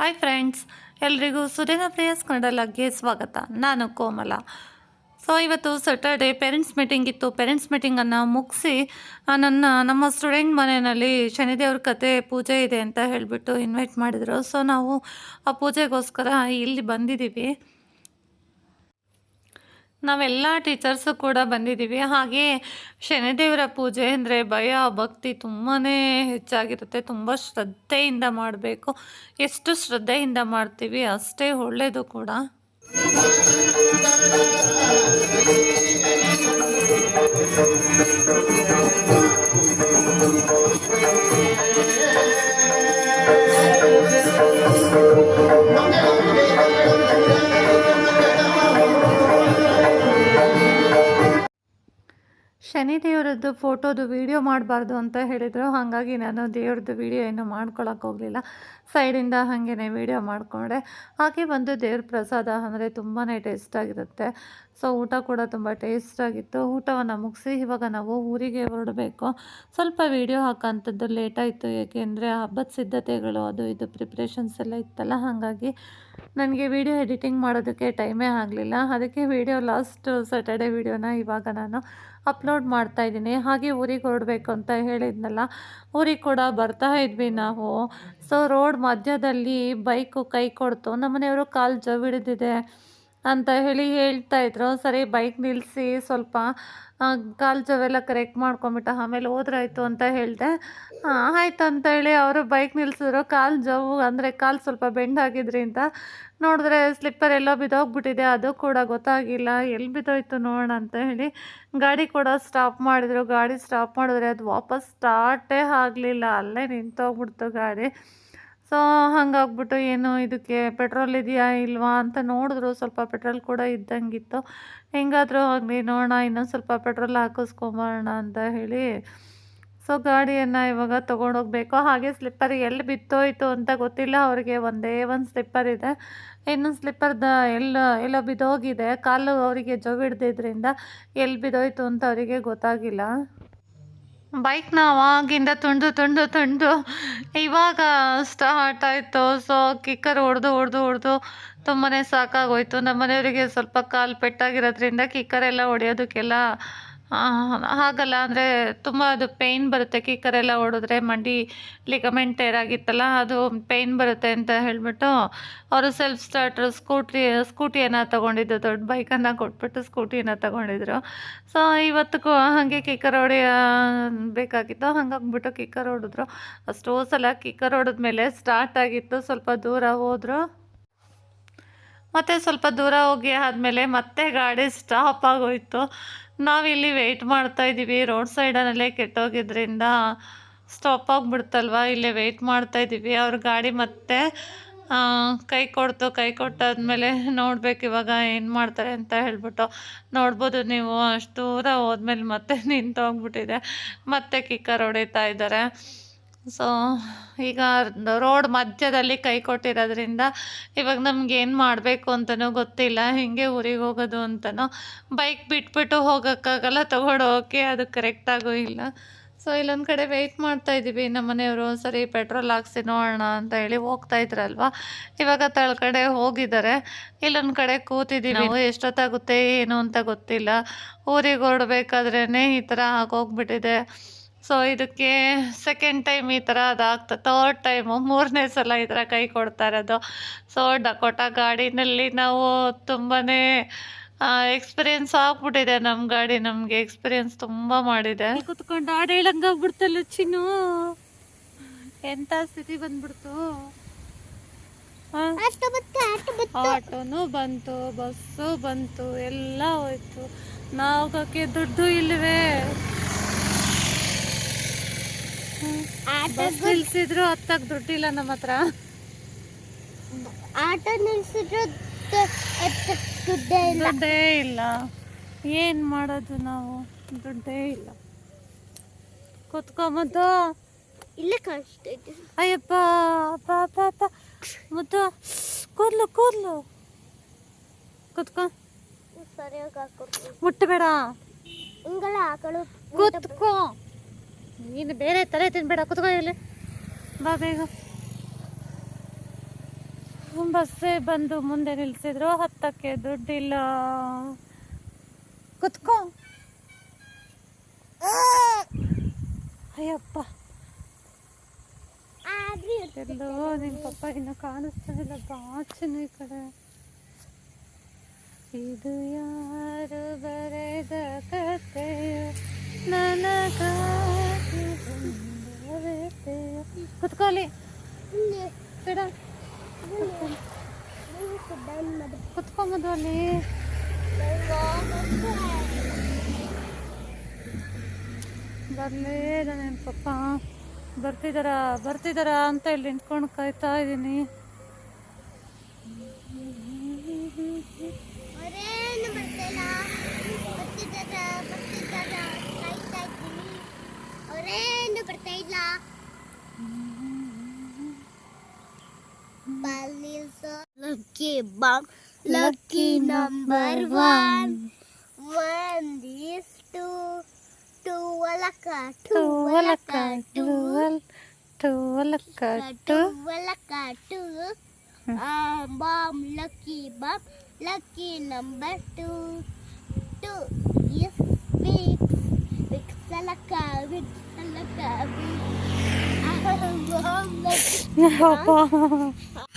Hi friends ಎಲ್ರಿಗೂ ಸುರೇನ ಪ್ರೇಯಸ್ ಕನ್ನಡಲಾಗೆ ಸ್ವಾಗತ. ನಾನು ಕೋಮಲ. ಸೊ ಇವತ್ತು ಸ್ಯಾಟರ್ಡೇ ಪೇರೆಂಟ್ಸ್ ಮೀಟಿಂಗ್ ಇತ್ತು. ಪೇರೆಂಟ್ಸ್ ಮೀಟಿಂಗನ್ನು ಮುಗಿಸಿ ನನ್ನ, ನಮ್ಮ ಸ್ಟೂಡೆಂಟ್ ಮನೆಯಲ್ಲಿ ಶನಿದೇವ್ರ ಕತೆ ಪೂಜೆ ಇದೆ ಅಂತ ಹೇಳಿಬಿಟ್ಟು ಇನ್ವೈಟ್ ಮಾಡಿದರು. ಸೊ ನಾವು ಆ ಪೂಜೆಗೋಸ್ಕರ ಇಲ್ಲಿ ಬಂದಿದ್ದೀವಿ. ನಾವೆಲ್ಲ ಟೀಚರ್ಸು ಕೂಡ ಬಂದಿದ್ದೀವಿ. ಹಾಗೆ ಶನಿದೇವರ ಪೂಜೆ ಅಂದರೆ ಭಯ, ಭಕ್ತಿ ತುಂಬಾ ಹೆಚ್ಚಾಗಿರುತ್ತೆ. ತುಂಬ ಶ್ರದ್ಧೆಯಿಂದ ಮಾಡಬೇಕು. ಎಷ್ಟು ಶ್ರದ್ಧೆಯಿಂದ ಮಾಡ್ತೀವಿ ಅಷ್ಟೇ ಒಳ್ಳೆಯದು ಕೂಡ. ದೇವರದ್ದು ಫೋಟೋದು ವೀಡಿಯೋ ಮಾಡಬಾರ್ದು ಅಂತ ಹೇಳಿದರು. ಹಾಗಾಗಿ ನಾನು ದೇವ್ರದ್ದು ವೀಡಿಯೋ ಏನು ಮಾಡ್ಕೊಳಕ್ಕೆ ಹೋಗಲಿಲ್ಲ. ಸೈಡಿಂದ ಹಾಗೇ ವೀಡಿಯೋ ಮಾಡಿಕೊಂಡೆ. ಹಾಗೆ ಬಂದು ದೇವ್ರ ಪ್ರಸಾದ ಅಂದರೆ ತುಂಬಾ ಟೇಸ್ಟಾಗಿರುತ್ತೆ ಸೊ ಊಟ ಕೂಡ ತುಂಬ ಟೇಸ್ಟಾಗಿತ್ತು ಊಟವನ್ನು ಮುಗಿಸಿ ಇವಾಗ ನಾವು ಊರಿಗೆ ಹೊರಡಬೇಕು. ಸ್ವಲ್ಪ ವೀಡಿಯೋ ಹಾಕೋಂಥದ್ದು ಲೇಟಾಯಿತು ಏಕೆಂದರೆ ಹಬ್ಬದ ಸಿದ್ಧತೆಗಳು, ಅದು ಇದು ಪ್ರಿಪ್ರೇಷನ್ಸ್ ಎಲ್ಲ ಇತ್ತಲ್ಲ, ಹಾಗಾಗಿ ನನಗೆ ವೀಡಿಯೋ ಎಡಿಟಿಂಗ್ ಮಾಡೋದಕ್ಕೆ ಟೈಮೇ ಆಗಲಿಲ್ಲ. ಅದಕ್ಕೆ ವೀಡಿಯೋ ಲಾಸ್ಟ್ ಸ್ಯಾಟರ್ಡೆ ವೀಡಿಯೋನ ಇವಾಗ ನಾನು ಅಪ್ಲೋಡ್ ಮಾಡ್ತಾ ಇದ್ದೀನಿ. ಹಾಗೆ ಊರಿಗೆ ಹೊರಡಬೇಕು ಅಂತ ಹೇಳಿದ್ನಲ್ಲ, ಊರಿಗೆ ಕೂಡ ಬರ್ತಾ ಇದ್ವಿ ನಾವು. ಸೊ ರೋಡ್ ಮಧ್ಯದಲ್ಲಿ ಬೈಕು ಕೈ ಕೊಡ್ತು. ನಮ್ಮನೆಯವರು ಕಾಲು ಜವ್ ಹಿಡಿದಿದೆ ಅಂತ ಹೇಳಿ ಹೇಳ್ತಾ ಇದ್ರು. ಸರಿ, ಬೈಕ್ ನಿಲ್ಲಿಸಿ ಸ್ವಲ್ಪ ಕಾಲು ಜವೆಲ್ಲ ಕರೆಕ್ಟ್ ಮಾಡ್ಕೊಂಬಿಟ್ಟ ಆಮೇಲೆ ಹೋದ್ರಾಯ್ತು ಅಂತ ಹೇಳಿದೆ. ಆಯ್ತು ಅಂತ ಹೇಳಿ ಅವರು ಬೈಕ್ ನಿಲ್ಲಿಸಿದ್ರು ಕಾಲು ಜವು ಅಂದರೆ ಕಾಲು ಸ್ವಲ್ಪ ಬೆಂಡ್ ಆಗಿದ್ರಿಂದ ನೋಡಿದ್ರೆ ಸ್ಲಿಪ್ಪರ್ ಎಲ್ಲೋ ಬಿದ್ದೋಗ್ಬಿಟ್ಟಿದೆ. ಅದು ಕೂಡ ಗೊತ್ತಾಗಿಲ್ಲ. ಎಲ್ಲಿ ಬಿದ್ದೋಯ್ತು ನೋಡೋಣ ಅಂತ ಹೇಳಿ ಗಾಡಿ ಕೂಡ ಸ್ಟಾಪ್ ಮಾಡಿದ್ರು. ಗಾಡಿ ಸ್ಟಾಪ್ ಮಾಡಿದ್ರೆ ಅದು ವಾಪಸ್ ಸ್ಟಾರ್ಟೇ ಆಗಲಿಲ್ಲ. ಅಲ್ಲೇ ನಿಂತೋಗ್ಬಿಡ್ತು ಗಾಡಿ. ಸೊ ಹಾಗಾಗ್ಬಿಟ್ಟು ಏನು ಇದಕ್ಕೆ ಪೆಟ್ರೋಲ್ ಇದೆಯಾ ಇಲ್ವಾ ಅಂತ ನೋಡಿದ್ರು, ಸ್ವಲ್ಪ ಪೆಟ್ರೋಲ್ ಕೂಡ ಇದ್ದಂಗಿತ್ತು. ಹೆಂಗಾದರೂ ಆಗಲಿ ನೋಡೋಣ, ಇನ್ನೊಂದು ಸ್ವಲ್ಪ ಪೆಟ್ರೋಲ್ ಹಾಕಿಸ್ಕೊಂಬರೋಣ ಅಂತ ಹೇಳಿ. ಸೊ ಗಾಡಿಯನ್ನು ಇವಾಗ ತೊಗೊಂಡೋಗ್ಬೇಕು. ಹಾಗೆ ಸ್ಲಿಪ್ಪರ್ ಎಲ್ಲಿ ಬಿತ್ತೋಯ್ತು ಅಂತ ಗೊತ್ತಿಲ್ಲ. ಅವರಿಗೆ ಒಂದೇ ಒಂದು ಸ್ಲಿಪ್ಪರ್ ಇದೆ. ಇನ್ನೊಂದು ಸ್ಲಿಪ್ಪರ್ದ ಎಲ್ಲ ಎಲ್ಲ ಬಿದ್ದೋಗಿದೆ. ಕಾಲು ಅವರಿಗೆ ಜೋಗಿಡ್ದಿದ್ರಿಂದ ಎಲ್ಲಿ ಬಿದ್ದೋಯ್ತು ಅಂತ ಅವರಿಗೆ ಗೊತ್ತಾಗಿಲ್ಲ. ಬೈಕ್ನ ಅವಾಗಿಂದ ತುಂಡು ತುಂಡು ತುಂಡು ಇವಾಗ ಸ್ಟಾರ್ಟ್ ಆಯಿತು. ಸೊ ಕಿಕ್ಕರ್ ಹೊಡೆದು ಹೊಡೆದು ಹೊಡೆದು ತುಂಬಾ ಸಾಕಾಗೋಯ್ತು. ನಮ್ಮ ಮನೆಯವರಿಗೆ ಸ್ವಲ್ಪ ಕಾಲು ಪೆಟ್ಟಾಗಿರೋದ್ರಿಂದ ಕಿಕ್ಕರ್ ಎಲ್ಲ ಹೊಡೆಯೋದಕ್ಕೆಲ್ಲ ಹಾಗಲ್ಲ ಅಂದರೆ ತುಂಬ ಅದು ಪೇಯ್ನ್ ಬರುತ್ತೆ. ಕಿಕ್ಕರೆಲ್ಲ ಹೊಡೆದ್ರೆ ಮಂಡಿ ಲಿಗಮೆಂಟ್ ಟೇರ್ ಆಗಿತ್ತಲ್ಲ, ಅದು ಪೇಯ್ನ್ ಬರುತ್ತೆ ಅಂತ ಹೇಳಿಬಿಟ್ಟು ಅವರು ಸೆಲ್ಫ್ ಸ್ಟಾರ್ಟರ್ ಸ್ಕೂಟ್ರಿ ಸ್ಕೂಟಿಯನ್ನು ತೊಗೊಂಡಿದ್ದು, ದೊಡ್ಡ ಬೈಕನ್ನು ಕೊಟ್ಬಿಟ್ಟು ಸ್ಕೂಟಿಯನ್ನು ತೊಗೊಂಡಿದ್ರು. ಸೊ ಇವತ್ತಿಗೂ ಹಾಗೆ ಕಿಕ್ಕರ್ ಹೊಡಿ ಬೇಕಾಗಿತ್ತು, ಹಂಗಾಗ್ಬಿಟ್ಟು ಕಿಕ್ಕರ್ ಹೊಡೆದ್ರು ಅಷ್ಟೋ ಸಲ ಕಿಕ್ಕರ್ ಹೊಡೆದ್ಮೇಲೆ ಸ್ಟಾರ್ಟ್ ಆಗಿತ್ತು, ಸ್ವಲ್ಪ ದೂರ ಹೋದರು. ಮತ್ತು ಸ್ವಲ್ಪ ದೂರ ಹೋಗಿ ಆದಮೇಲೆ ಮತ್ತೆ ಗಾಡಿ ಸ್ಟಾಪ್ ಆಗೋಯ್ತು. ನಾವಿಲ್ಲಿ ವೆಯ್ಟ್ ಮಾಡ್ತಾ ಇದ್ದೀವಿ. ರೋಡ್ ಸೈಡಲ್ಲೇ ಕೆಟ್ಟೋಗಿದ್ರಿಂದ ಸ್ಟಾಪ್ ಆಗಿಬಿಡ್ತಲ್ವ? ಇಲ್ಲೇ ವೆಯ್ಟ್ ಮಾಡ್ತಾ ಇದ್ದೀವಿ. ಅವ್ರ ಗಾಡಿ ಮತ್ತೆ ಕೈ ಕೊಡ್ತು. ಕೈ ಕೊಟ್ಟಾದ್ಮೇಲೆ ನೋಡ್ಬೇಕು ಇವಾಗ ಏನು ಮಾಡ್ತಾರೆ ಅಂತ ಹೇಳ್ಬಿಟ್ಟು. ನೋಡ್ಬೋದು ನೀವು, ಅಷ್ಟು ದೂರ ಹೋದ್ಮೇಲೆ ಮತ್ತೆ ನಿಂತೋಗ್ಬಿಟ್ಟಿದೆ. ಮತ್ತೆ ಕಿಕ್ಕರ್ ಹೊಡಿತಾ ಇದ್ದಾರೆ. ಸೊ ಈಗ ರೋಡ್ ಮಧ್ಯದಲ್ಲಿ ಕೈ ಕೊಟ್ಟಿರೋದ್ರಿಂದ ಇವಾಗ ನಮ್ಗೆ ಏನು ಮಾಡಬೇಕು ಅಂತಲೂ ಗೊತ್ತಿಲ್ಲ. ಹಿಂಗೆ ಊರಿಗೆ ಹೋಗೋದು ಅಂತನೋ ಬೈಕ್ ಬಿಟ್ಬಿಟ್ಟು ಹೋಗೋಕ್ಕಾಗಲ್ಲ ತೊಗೊಂಡು ಹೋಗೋಕ್ಕೆ ಅದು ಕರೆಕ್ಟಾಗೂ ಇಲ್ಲ. ಸೊ ಇಲ್ಲೊಂದು ಕಡೆ ವೆಯ್ಟ್ ಮಾಡ್ತಾ ಇದ್ದೀವಿ. ನಮ್ಮ ಮನೆಯವರು ಸರಿ ಪೆಟ್ರೋಲ್ ಹಾಕ್ಸಿ ನೋಡೋಣ ಅಂತ ಹೇಳಿ ಹೋಗ್ತಾ ಇದ್ರಲ್ವ? ಇವಾಗ ತಳ್ಕಡೆ ಹೋಗಿದ್ದಾರೆ. ಇಲ್ಲೊಂದು ಕಡೆ ಕೂತಿದ್ದೀವಿ. ನಾವು ಎಷ್ಟೊತ್ತಾಗುತ್ತೆ ಏನು ಅಂತ ಗೊತ್ತಿಲ್ಲ. ಊರಿಗೆ ಹೊರಡ್ಬೇಕಾದ್ರೇ ಈ ಥರ ಆಗೋಗ್ಬಿಟ್ಟಿದೆ. ಸೊ ಇದಕ್ಕೆ ಸೆಕೆಂಡ್ ಟೈಮ್ ಈ ಥರ ಅದಾಗ್ತದೆ ತರ್ಡ್ ಟೈಮು ಮೂರನೇ ಸಲ ಈ ಥರ ಕೈ ಕೊಡ್ತಾ ಇರೋದು. ಸೊ ಡಕೋಟ ಗಾಡಿನಲ್ಲಿ ನಾವು ತುಂಬಾ ಎಕ್ಸ್ಪೀರಿಯನ್ಸ್ ಆಗ್ಬಿಟ್ಟಿದೆ ನಮ್ಮ ಗಾಡಿ ನಮಗೆ ಎಕ್ಸ್ಪೀರಿಯನ್ಸ್ ತುಂಬ ಮಾಡಿದೆ. ಕುತ್ಕೊಂಡು ಹಾಡು ಹೇಳಂಗಾಗ್ಬಿಡ್ತಲ್ಲ ಚಿನ್ನು. ಎಂಥ ಸ್ಥಿತಿ ಬಂದ್ಬಿಡ್ತು? ಆಟೋನು ಬಂತು ಬಸ್ಸು ಬಂತು ಎಲ್ಲ ಹೋಯ್ತು. ನಾವು ಹೋಗೋಕ್ಕೆ ದುಡ್ಡು ಇಲ್ಲವೇ ಬಸ್ ನಿಲ್ಸಿದ್ರು ಹತ್ತಕ್ ದುಡ್ಡಿಲ್ಲ ನಮ್ಮ ಹತ್ರ. ಆಟೋ ನಿಲ್ಸಿದ್ರು ದುಡ್ಡೇ ಇಲ್ಲ. ದುಡ್ಡೇ ಇಲ್ಲ. ಏನ್ ಮಾಡೋದು ನಾವು? ದುಡ್ಡೇ ಇಲ್ಲ. ಕುತ್ಕೊಂಬುದು ಇಲ್ಲ ಕಾಣಿಸ್ತೈತೆ ಅಯ್ಯಪ್ಪ ಅಪ್ಪ ಅಪ್ಪ ಅಪ್ಪ. ಮುದ್ದು ಕೂದ್ಲು ಕೂದ್ಲು. ಕುತ್ಕೊ. ಸರಿಯಾಗಿ ಮುಟ್ಟಬೇಡ. ಹಿಂಗೆಲ್ಲ ಆಕಳು ಕುತ್ಕೋ. ನೀನು ಬೇರೆ ತಲೆ ತಿನ್ಬೇಡ ಕುತ್ಕೋ ಇಲ್ಲಿ. ಬಾ ಬೇಗ. ಬಸ್ಸೇ ಬಂದು ಮುಂದೆ ನಿಲ್ಸಿದ್ರು, ಹತ್ತಕ್ಕೆ ದುಡ್ಡಿಲ್ಲ. ಕುತ್ಕೋ. ಅಯ್ಯಪ್ಪ. ಎಲ್ಲೋ ನಿನ್ನ ಪಪ್ಪ ಇನ್ನು ಕಾಣಿಸ್ತಾ ಇಲ್ಲ ಬಾಚಿನ ಈ ಕಡೆ. ಇದು ಯಾರು ಬರೆದ ಕುತ್ಕೊಳ್ಳಿ ಇಲ್ಲಿ. ಕುತ್ಕೊಂಬುದು ಅಲ್ಲಿ. ಬರಲೇ ಇಲ್ಲ ನನ್ನ ಪಪ್ಪ. ಬರ್ತಿದಾರ ಬರ್ತಿದಾರ ಅಂತ ಇಲ್ಲಿ ನಿಂತ್ಕೊಂಡು ಕಾಯ್ತಾ ಇದ್ದೀನಿ. ಬರ್ತಾ ಬರ್ತಿಲ್ಲ Bali is a lucky bum, lucky number one. One is two, two lucky, two alaka, two, two lucky, two a lucky, two. Uh, bomb, lucky bomb, lucky number two. Two is a lucky, big a lucky. six. bomb, lucky.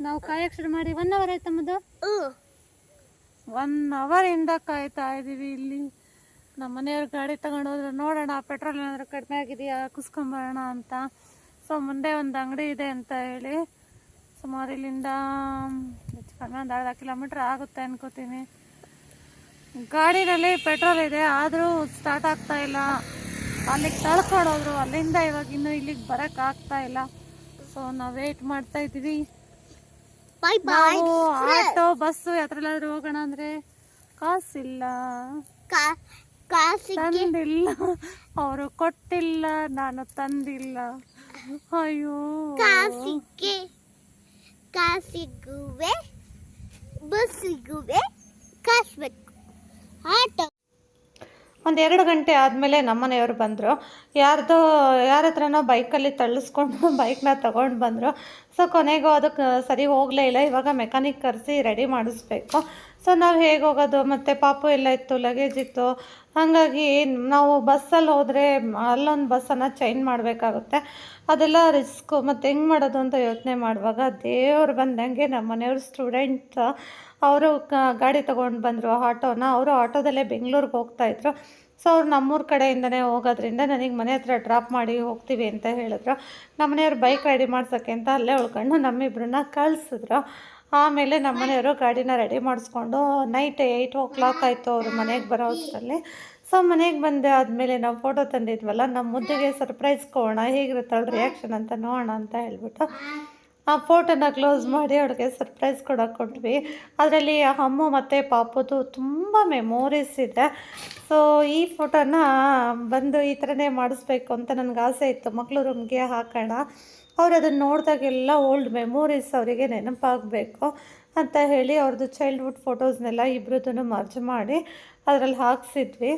ನಾವು ಕಾಯಕ್ಕೆ ಶುರು ಮಾಡಿ one hour ಆಯ್ತು ನಮ್ಮದು hour ಇಂದ ಕಾಯ್ತಾ ಇದ್ದೀವಿ ಇಲ್ಲಿ. ನಮ್ಮ ಮನೆಯವ್ರ ಗಾಡಿ ತಗೊಂಡು ಹೋದ್ರೆ ನೋಡೋಣ ಪೆಟ್ರೋಲ್ ಏನಾದರೂ ಕಡಿಮೆ ಆಗಿದೆಯಾ ಕುಸ್ಕೊಂಬರೋಣ ಅಂತ. ಸೊ ಮುಂದೆ ಒಂದು ಅಂಗಡಿ ಇದೆ ಅಂತ ಹೇಳಿ. ಸುಮಾರು ಇಲ್ಲಿಂದ ಹೆಚ್ಚು ಕಡಿಮೆ ಒಂದು ಅರ್ಧ ಕಿಲೋಮೀಟ್ರ್ ಆಗುತ್ತೆ ಅನ್ಕೋತೀನಿ. ಗಾಡಿನಲ್ಲಿ ಪೆಟ್ರೋಲ್ ಇದೆ ಆದರೂ ಸ್ಟಾರ್ಟ್ ಆಗ್ತಾ ಇಲ್ಲ. ಅಲ್ಲಿಗೆ ತಳ್ಕೊಂಡೋದ್ರು ಅಲ್ಲಿಂದ ಇವಾಗ ಇನ್ನು ಇಲ್ಲಿಗೆ ಬರಕ್ ಆಗ್ತಾ ಇಲ್ಲ. ಸೊ ನಾವು ವೇಟ್ ಮಾಡ್ತಾ ಇದ್ದೀವಿ. ನಾವು ಆಟೋ ಬಸ್ಸು ಯಾತ್ರೆಲ್ಲಾದ್ರೂ ಹೋಗೋಣ ಅಂದ್ರೆ ಕಾಸಿಲ್ಲ. ತಂದಿಲ್ಲ. ಅವರು ಕೊಟ್ಟಿಲ್ಲ ನಾನು ತಂದಿಲ್ಲ. ಅಯ್ಯೋ. ಕಾಸಿಗೆ ಕಾಸಿಗುವೆ ಬಸ್ಸಿಗುವೆ ಕಾಸ್ಬೇಕು ಆಟ ಆಟೋ. ಒಂದು ಎರಡು ಗಂಟೆ ಆದಮೇಲೆ ನಮ್ಮನೆಯವರು ಬಂದರು. ಯಾರ್ದೋ ಯಾರ ಹತ್ರನೋ ಬೈಕಲ್ಲಿ ತಳ್ಳಿಸ್ಕೊಂಡು ಬೈಕ್ನ ತಗೊಂಡು ಬಂದರು. ಸೊ ಕೊನೆಗೂ ಅದಕ್ಕೆ ಸರಿ ಹೋಗಲೇ ಇಲ್ಲ. ಇವಾಗ ಮೆಕ್ಯಾನಿಕ್ ಕರೆಸಿ ರೆಡಿ ಮಾಡಿಸ್ಬೇಕು. ಸೊ ನಾವು ಹೇಗೆ ಹೋಗೋದು? ಮತ್ತು ಪಾಪು ಎಲ್ಲ ಇತ್ತು ಲಗೇಜ್ ಇತ್ತು. ಹಾಗಾಗಿ ನಾವು ಬಸ್ಸಲ್ಲಿ ಹೋದರೆ ಅಲ್ಲೊಂದು ಬಸ್ಸನ್ನು ಚೇಂಜ್ ಮಾಡಬೇಕಾಗುತ್ತೆ. ಅದೆಲ್ಲ ರಿಸ್ಕು ಮತ್ತು ಹೆಂಗೆ ಮಾಡೋದು ಅಂತ ಯೋಚನೆ ಮಾಡುವಾಗ ದೇವ್ರು ಬಂದಂಗೆ ನಮ್ಮ ಮನೆಯವ್ರ ಸ್ಟೂಡೆಂಟ್ ಅವರು ಗಾಡಿ ತೊಗೊಂಡು ಬಂದರು ಆಟೋನ. ಅವರು ಆಟೋದಲ್ಲೇ ಬೆಂಗಳೂರಿಗೆ ಹೋಗ್ತಾಯಿದ್ರು ಸೊ ಅವ್ರು ನಮ್ಮೂರ ಕಡೆಯಿಂದನೇ ಹೋಗೋದ್ರಿಂದ ನನಗೆ ಮನೆ ಹತ್ರ ಡ್ರಾಪ್ ಮಾಡಿ ಹೋಗ್ತೀವಿ ಅಂತ ಹೇಳಿದ್ರು. ನಮ್ಮ ಮನೆಯವ್ರು ಬೈಕ್ ರೆಡಿ ಮಾಡ್ಸೋಕ್ಕೆ ಅಂತ ಅಲ್ಲೇ ಉಳ್ಕೊಂಡು ನಮ್ಮಿಬ್ಬರನ್ನ ಕಳಿಸಿದ್ರು. ಆಮೇಲೆ ನಮ್ಮ ಮನೆಯವರು ಗಾಡಿನ ರೆಡಿ ಮಾಡಿಸ್ಕೊಂಡು ನೈಟ್ ಏಯ್ಟ್ ಓ ಕ್ಲಾಕ್ ಆಯಿತು ಅವರು ಮನೆಗೆ ಬರೋ ಅಷ್ಟರಲ್ಲಿ. ಸೊ ಮನೆಗೆ ಬಂದೆ ಆದಮೇಲೆ ನಾವು ಫೋಟೋ ತಂದಿದ್ವಲ್ಲ ನಮ್ಮ ಮುದ್ದೆಗೆ ಸರ್ಪ್ರೈಸ್ ಕೊಡೋಣ ಹೇಗಿರುತ್ತೆ ಅವಳ ರಿಯಾಕ್ಷನ್ ಅಂತ ನೋಡೋಣ ಅಂತ ಹೇಳ್ಬಿಟ್ಟು ಆ ಫೋಟೋನ ಕ್ಲೋಸ್ ಮಾಡಿ ಅವ್ಳಿಗೆ ಸರ್ಪ್ರೈಸ್ ಕೊಡೋಕೆ ಕೊಟ್ವಿ ಅದರಲ್ಲಿ ಅಮ್ಮು ಮತ್ತು ಪಾಪುದು ತುಂಬ ಮೆಮೊರೀಸ್ ಇದೆ. ಸೊ ಈ ಫೋಟೋನ ಬಂದು ಈ ಥರನೇ ಮಾಡಿಸ್ಬೇಕು ಅಂತ ನನಗೆ ಆಸೆ ಇತ್ತು. ಮಕ್ಕಳು ರೂಮ್ಗೆ ಹಾಕೋಣ. ಅವ್ರು ಅದನ್ನು ನೋಡಿದಾಗೆಲ್ಲ ಓಲ್ಡ್ ಮೆಮೊರೀಸ್ ಅವರಿಗೆ ನೆನಪಾಗಬೇಕು ಅಂತ ಹೇಳಿ ಅವ್ರದ್ದು ಚೈಲ್ಡ್ಹುಡ್ ಫೋಟೋಸ್ನೆಲ್ಲ ಇಬ್ಬರದನ್ನು ಮರ್ಜ್ ಮಾಡಿ ಅದರಲ್ಲಿ ಹಾಕ್ಸಿದ್ವಿ.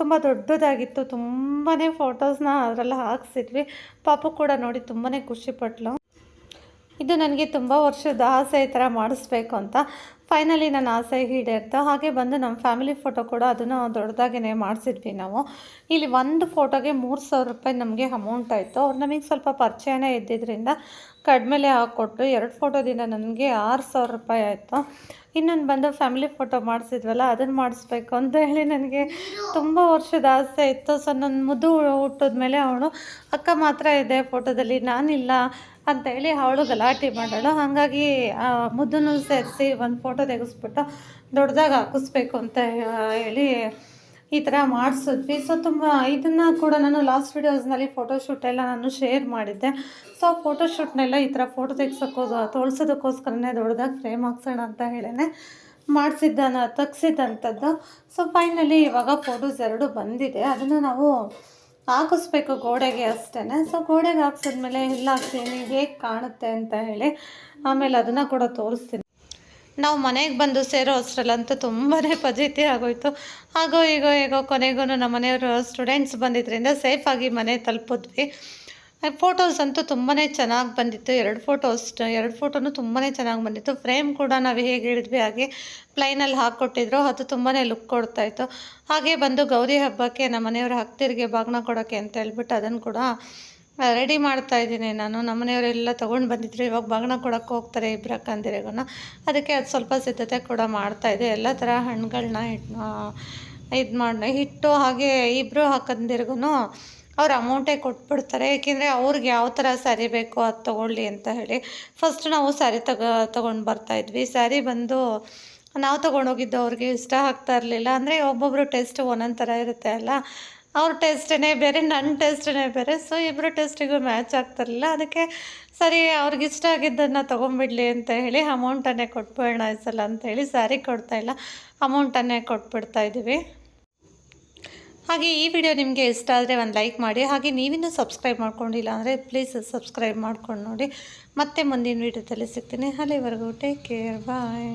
ತುಂಬ ದೊಡ್ಡದಾಗಿತ್ತು. ತುಂಬಾ ಫೋಟೋಸ್ನ ಅದರಲ್ಲಿ ಹಾಕ್ಸಿದ್ವಿ. ಪಾಪು ಕೂಡ ನೋಡಿ ತುಂಬಾ ಖುಷಿಪಟ್ಲು ಇದು ನನಗೆ ತುಂಬ ವರ್ಷದ ಆಸೆ ಈ ಥರ ಮಾಡಿಸ್ಬೇಕು ಅಂತ. ಫೈನಲಿ ನನ್ನ ಆಸೆ ಈಡೇರ್ತು, ಹಾಗೆ ಬಂದು ನಮ್ಮ ಫ್ಯಾಮಿಲಿ ಫೋಟೋ ಕೂಡ ಅದನ್ನು ದೊಡ್ಡದಾಗೇ ಮಾಡಿಸಿದ್ವಿ ನಾವು. ಇಲ್ಲಿ ಒಂದು ಫೋಟೋಗೆ ಮೂರು ಸಾವಿರ ರೂಪಾಯಿ ನಮಗೆ ಅಮೌಂಟ್ ಆಯಿತು. ಅವ್ರು ನಮಗೆ ಸ್ವಲ್ಪ ಪರಿಚಯನೇ ಇದ್ದಿದ್ದರಿಂದ ಕಡಿಮೆಲೆ ಹಾಕ್ಕೊಟ್ಟು ಎರಡು ಫೋಟೋದಿಂದ ನನಗೆ ಆರು ಸಾವಿರ ರೂಪಾಯಿ ಆಯಿತು. ಇನ್ನೊಂದು ಬಂದು ಫ್ಯಾಮಿಲಿ ಫೋಟೋ ಮಾಡಿಸಿದ್ವಲ್ಲ ಅದನ್ನು ಮಾಡಿಸ್ಬೇಕು ಅಂತ ಹೇಳಿ ನನಗೆ ತುಂಬ ವರ್ಷದ ಆಸೆ ಇತ್ತು. ಸೊ ನನ್ನ ಮುದ್ದು ಹುಟ್ಟಿದ್ಮೇಲೆ ಅವಳು, ಅಕ್ಕ ಮಾತ್ರ ಇದೆ ಫೋಟೋದಲ್ಲಿ ನಾನಿಲ್ಲ. ಅಂತ ಹೇಳಿ ಅವಳು ಗಲಾಟೆ ಮಾಡೋಳು. ಹಾಗಾಗಿ ಮುದ್ದನ್ನು ಸೇರಿಸಿ ಒಂದು ಫೋಟೋ ತೆಗೆಸ್ಬಿಟ್ಟು ದೊಡ್ಡದಾಗಿ ಹಾಕಿಸ್ಬೇಕು ಅಂತ ಹೇಳಿ ಈ ಥರ ಮಾಡಿಸಿದ್ವಿ. ಸೊ ತುಂಬ ಇದನ್ನು ಕೂಡ ನಾನು ಲಾಸ್ಟ್ ವೀಡಿಯೋಸ್ನಲ್ಲಿ ಫೋಟೋಶೂಟೆಲ್ಲ ನಾನು ಶೇರ್ ಮಾಡಿದ್ದೆ. ಸೊ ಫೋಟೋಶೂಟ್ನೆಲ್ಲ ಈ ಥರ ಫೋಟೋ ತೆಗ್ಸೋಕ್ಕೋ ತೋಳ್ಸೋದಕ್ಕೋಸ್ಕರನೇ ದೊಡ್ಡದಾಗಿ ಫ್ರೇಮ್ ಹಾಕ್ಸೋಣ ಅಂತ ಹೇಳೇ ಮಾಡಿಸಿದ್ದಾನ ತಗ್ಸಿದ್ದಂಥದ್ದು ಸೊ ಫೈನಲಿ ಇವಾಗ ಫೋಟೋಸ್ ಎರಡು ಬಂದಿದೆ. ಅದನ್ನು ನಾವು ಹಾಕಿಸ್ಬೇಕು ಗೋಡೆಗೆ ಅಷ್ಟೇ ಸೊ ಗೋಡೆಗೆ ಹಾಕ್ಸಿದ್ಮೇಲೆ ಎಲ್ಲ ಹಾಕ್ತೀನಿ ಹೇಗೆ ಕಾಣುತ್ತೆ ಅಂತ ಹೇಳಿ ಆಮೇಲೆ ಅದನ್ನು ಕೂಡ ತೋರಿಸ್ತೀನಿ. ನಾವು ಮನೆಗೆ ಬಂದು ಸೇರೋ ಅಷ್ಟರಲ್ಲಂತೂ ತುಂಬಾ ಫಜೀತಿ ಆಗೋಯ್ತು. ಹಾಗೋ ಈಗೋ, ಹೇಗೋ ಕೊನೆಗೂ ನಮ್ಮ ಮನೆಯವರು ಸ್ಟೂಡೆಂಟ್ಸ್ ಬಂದಿದ್ದರಿಂದ ಸೇಫಾಗಿ ಮನೆ ತಲುಪಿದ್ವಿ. ಫೋಟೋಸ್ ಅಂತೂ ತುಂಬಾ ಚೆನ್ನಾಗಿ ಬಂದಿತ್ತು. ಎರಡು ಫೋಟೋಸ್ ಎರಡು ಫೋಟೋನು ತುಂಬಾ ಚೆನ್ನಾಗಿ ಬಂದಿತ್ತು. ಫ್ರೇಮ್ ಕೂಡ ನಾವು ಹೇಗೆ ಹೇಳಿದ್ವಿ ಹಾಗೆ ಪ್ಲೈನಲ್ಲಿ ಹಾಕ್ಕೊಟ್ಟಿದ್ರು. ಅದು ತುಂಬಾ ಲುಕ್ ಕೊಡ್ತಾಯಿತ್ತು ಹಾಗೆ ಬಂದು ಗೌರಿ ಹಬ್ಬಕ್ಕೆ ನಮ್ಮ ಮನೆಯವರು ಹತ್ತಿರಿಗೆ ಬಾಗ್ನ ಕೊಡೋಕ್ಕೆ ಅಂತ ಹೇಳ್ಬಿಟ್ಟು ಅದನ್ನು ಕೂಡ ರೆಡಿ ಮಾಡ್ತಾ ಇದ್ದೀನಿ ನಾನು. ನಮ್ಮ ಮನೆಯವರೆಲ್ಲ ತೊಗೊಂಡು ಬಂದಿದ್ರು. ಇವಾಗ ಬಾಗ್ನ ಕೊಡೋಕ್ಕೆ ಹೋಗ್ತಾರೆ ಇಬ್ಬರ ಕಂದಿರೆಗೂ ಅದಕ್ಕೆ ಅದು ಸ್ವಲ್ಪ ಸಿದ್ಧತೆ ಕೂಡ ಮಾಡ್ತಾಯಿದ್ದೆ ಎಲ್ಲ ಥರ ಹಣ್ಣುಗಳನ್ನ ಇದು ಮಾಡಿ ಹಿಟ್ಟು ಹಾಗೆ ಇಬ್ಬರು ಅಕ್ಕಂದಿರಿಗೂ ಅವ್ರು ಅಮೌಂಟೇ ಕೊಟ್ಬಿಡ್ತಾರೆ. ಏಕೆಂದರೆ ಅವ್ರಿಗೆ ಯಾವ ಥರ ಸ್ಯಾರಿ ಬೇಕೋ ಅದು ತೊಗೊಳ್ಳಿ ಅಂತ ಹೇಳಿ ಫಸ್ಟ್ ನಾವು ಸ್ಯಾರಿ ತಗೋ, ತೊಗೊಂಡು ಬರ್ತಾಯಿದ್ವಿ ಸ್ಯಾರಿ ಬಂದು ನಾವು ತೊಗೊಂಡೋಗಿದ್ದು ಅವ್ರಿಗೆ ಇಷ್ಟ ಆಗ್ತಾ ಇರಲಿಲ್ಲ. ಅಂದರೆ ಒಬ್ಬೊಬ್ಬರು ಟೇಸ್ಟ್ ಒಂದೊಂದು ಥರ ಇರುತ್ತೆ ಅಲ್ಲ. ಅವ್ರ ಟೇಸ್ಟೇ ಬೇರೆ ನನ್ನ ಟೇಸ್ಟೇ ಬೇರೆ. ಸೊ ಇಬ್ಬರು ಟೇಸ್ಟಿಗೂ ಮ್ಯಾಚ್ ಆಗ್ತಿರಲಿಲ್ಲ ಅದಕ್ಕೆ ಸರಿ ಅವ್ರಿಗೆ ಇಷ್ಟ ಆಗಿದ್ದನ್ನು ತೊಗೊಂಬಿಡ್ಲಿ ಅಂತ ಹೇಳಿ ಅಮೌಂಟನ್ನೇ ಕೊಟ್ಬಿಡೋಣ ಸಲ ಅಂತ ಹೇಳಿ ಸ್ಯಾರಿ ಕೊಡ್ತಾಯಿಲ್ಲ ಅಮೌಂಟನ್ನೇ ಕೊಟ್ಬಿಡ್ತಾ ಇದ್ದೀವಿ. ಹಾಗೆ ಈ ವಿಡಿಯೋ ನಿಮಗೆ ಇಷ್ಟ ಆದರೆ ಒಂದು ಲೈಕ್ ಮಾಡಿ, ಹಾಗೆ ನೀವಿನ್ನೂ ಸಬ್ಸ್ಕ್ರೈಬ್ ಮಾಡ್ಕೊಂಡಿಲ್ಲ ಅಂದರೆ ಪ್ಲೀಸ್ ಸಬ್ಸ್ಕ್ರೈಬ್ ಮಾಡ್ಕೊಂಡು ನೋಡಿ. ಮತ್ತೆ ಮುಂದಿನ ವಿಡಿಯೋದಲ್ಲಿ ಸಿಗ್ತೀನಿ. ಅಲ್ಲಿವರೆಗೂ ಟೇಕ್ ಕೇರ್ ಬಾಯ್